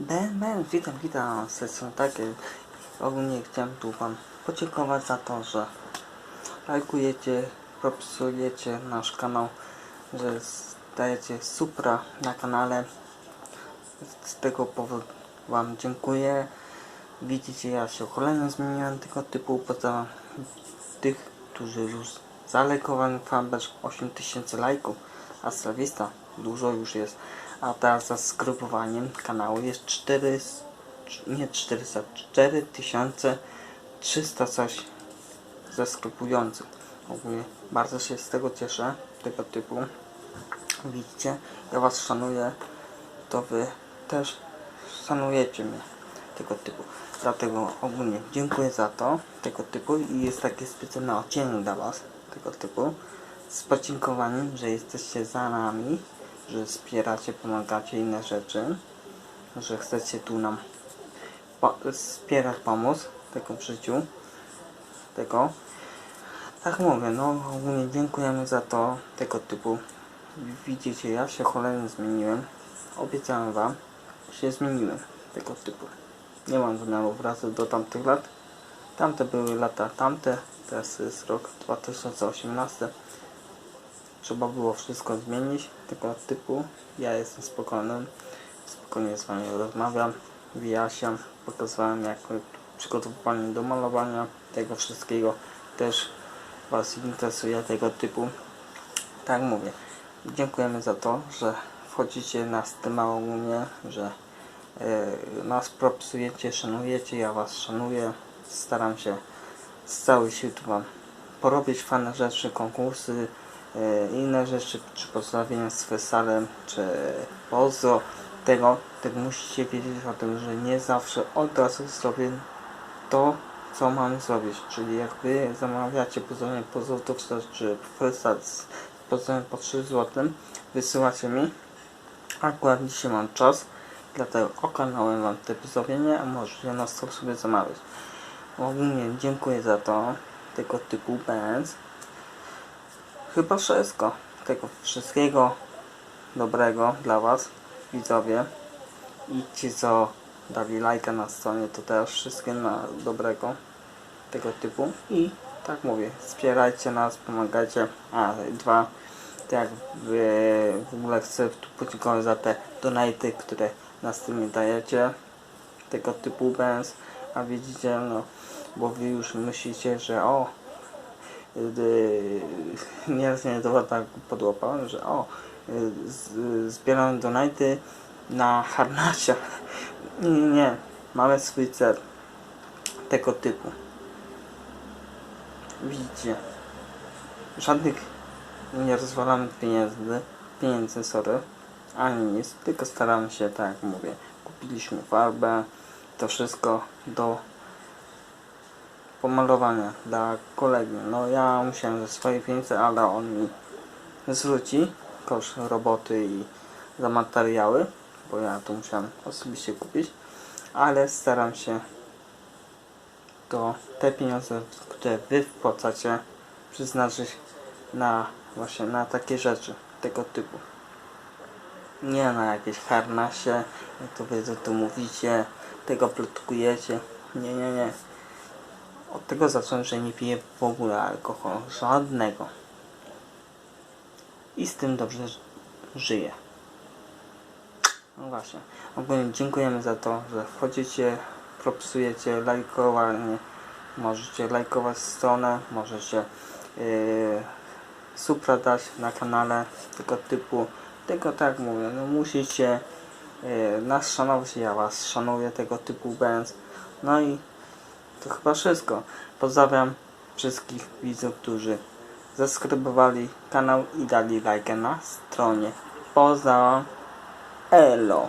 Ben, witam, witam, strony takie. Ogólnie chciałem tu wam podziękować za to, że lajkujecie, propsujecie nasz kanał, że dajecie supra na kanale. Z tego powodu wam dziękuję. Widzicie, ja się kolejno zmieniłem tego typu, poza tych, którzy już zalajkowali fanpage 8000 lajków, a Slavista dużo już jest, a teraz za skrupowaniem kanału jest 4, nie 400, 4300 coś zasklepujących. Ogólnie bardzo się z tego cieszę, tego typu. Widzicie, ja was szanuję, to wy też szanujecie mnie, tego typu. Dlatego ogólnie dziękuję za to, tego typu i jest taki specjalny odcinek dla was, tego typu. Z podziękowaniem, że jesteście za nami, że wspieracie, pomagacie inne rzeczy, że chcecie tu nam po wspierać, pomóc tego w życiu, tego. Tak mówię, no ogólnie dziękujemy za to, tego typu. Widzicie, ja się cholernie zmieniłem. Obiecałem wam, się zmieniłem, tego typu. Nie mam zamiaru wracać do tamtych lat. Tamte były lata tamte, teraz jest rok 2018. Trzeba było wszystko zmienić, tego typu. Ja jestem spokojny, spokojnie z wami rozmawiam, wyjaśniam, pokazywałem jak przygotowanie do malowania, tego wszystkiego też was interesuje, tego typu. Tak mówię. Dziękujemy za to, że wchodzicie na stymę ogólnie, że e, nas propsujecie, szanujecie, ja was szanuję. Staram się z całej siły wam porobić fajne rzeczy, konkursy, e, inne rzeczy, czy pozdrowienia z weselem, czy pozdro tego, tego musicie wiedzieć o tym, że nie zawsze od razu zrobię to, co mam zrobić. Czyli jak wy zamawiacie pozdrowienie po złotówce, czy freestyle z pozdrowieniem po 3 zł, wysyłacie mi. Akurat dzisiaj mam czas, dlatego okanałem wam te pozdrowienia, a możecie na stop sobie zamawiać. Ogólnie dziękuję za to, tego typu bands. Chyba wszystko. Tego wszystkiego dobrego dla was, widzowie. Idźcie co dali lajka na stronie, to też wszystkie na dobrego tego typu. I tak mówię, wspierajcie nas, pomagajcie. A dwa, jak w ogóle chcę tu podziękować za te donaty, które na streamie dajecie. Tego typu bands. A widzicie, no, bo wy już myślicie, że o, nieraz nie to tak podłapałem, że o, z- zbieram donaty na harnasia. Nie, nie, nie, mamy swój cel tego typu. Widzicie, żadnych nie rozwalamy pieniędzy, pieniędzy, sorry, ani nic, tylko staramy się, tak jak mówię, kupiliśmy farbę, to wszystko do pomalowania dla kolegi. No ja musiałem ze swojej pieniędzy, ale on mi zwróci koszt roboty i za materiały, bo ja to musiałem osobiście kupić, ale staram się to te pieniądze, które wy wpłacacie, przeznaczyć na właśnie na takie rzeczy tego typu. Nie na jakieś harnasie, jak to wy tu mówicie, tego plotkujecie. Nie, nie, nie. Od tego zacząłem, że nie piję w ogóle alkoholu. Żadnego. I z tym dobrze żyję. No właśnie. Ogólnie dziękujemy za to, że wchodzicie, propsujecie, lajkowanie. Możecie lajkować stronę, możecie yy, supra dać na kanale tego typu. Tylko tak mówię, no musicie nas szanować, ja was szanuję tego typu bands. No i to chyba wszystko. Pozdrawiam wszystkich widzów, którzy zaskrybowali kanał i dali lajkę na stronie. Pozdrawiam. Elo.